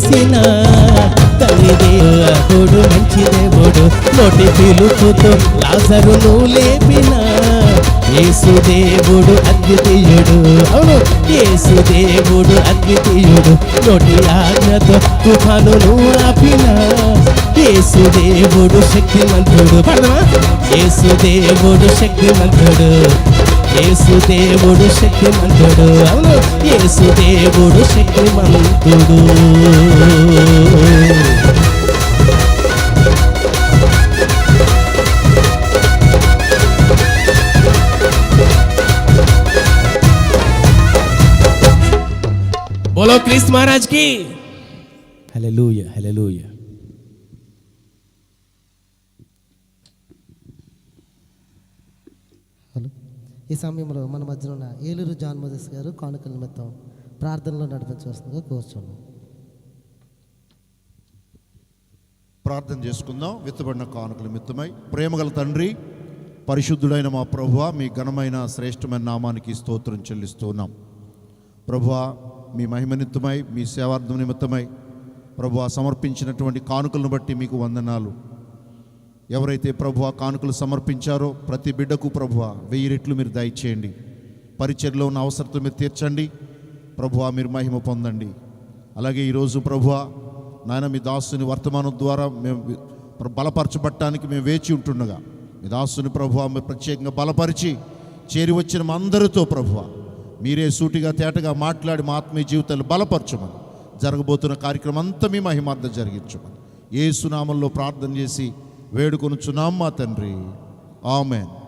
చేసిన తల్లి దేవుడు మంచి దేవుడు. నోటి పిలుపుతో లాజరును లేపిన యేసు దేవుడు అద్వితీయుడు. అవును యేసు దేవుడు అద్వితీయుడు. నోటి ఆజ్ఞతో తుఫానును ఆపిన యేసు దేవుడు శక్తిమంతుడు. పడమా యేసు దేవుడు శక్తిమంతుడు. యేసు దేవుడు శక్తిమంతుడు. అవును యేసు దేవుడు శక్తిమంతుడు. బోలో క్రీస్ మహారాజ్కి హల్లెలూయా హల్లెలూయా. హలో ఈ సమయంలో మన మధ్యలో ఉన్న ఏలూరు జాన్ మోదస్ గారు కానుకల నిమిత్తం ప్రార్థనలో నడిపించవలసిందిగా కోరుచున్నాం. ప్రార్థన చేసుకుందాం. విత్తబడిన కానుకల నిమిత్తమై. ప్రేమగల తండ్రి పరిశుద్ధుడైన మా ప్రభువ మీ ఘనమైన శ్రేష్టమైన నామానికి స్తోత్రం చెల్లిస్తున్నాం. ప్రభువ మీ మహిమ నిమిత్తమై మీ సేవార్థం నిమిత్తమై ప్రభువ సమర్పించినటువంటి కానుకలను బట్టి మీకు వందనాలు. ఎవరైతే ప్రభువ కానుకలు సమర్పించారో ప్రతి బిడ్డకు ప్రభువ వెయ్యి రెట్లు మీరు దయచేయండి. పరిచర్లో ఉన్న అవసరతలు మీరు తీర్చండి. ప్రభువ మీరు మహిమ పొందండి. అలాగే ఈరోజు ప్రభువ నాయన మీ దాసుని వర్తమానం ద్వారా మేము బలపరచబట్టడానికి మేము వేచి ఉంటుండగా మీ దాసుని ప్రభువ మీరు ప్రత్యేకంగా బలపరిచి చేరి వచ్చిన మా అందరితో ప్రభువ మీరే సూటిగా తేటగా మాట్లాడి మా ఆత్మీయ జీవితాలు బలపరచమని జరగబోతున్న కార్యక్రమం అంతా మీ మహిమార్థం జరిగించమని ఏ సునామంలో ప్రార్థన చేసి వేడుకొనుచున్నాం మా తండ్రి. ఆమెన్.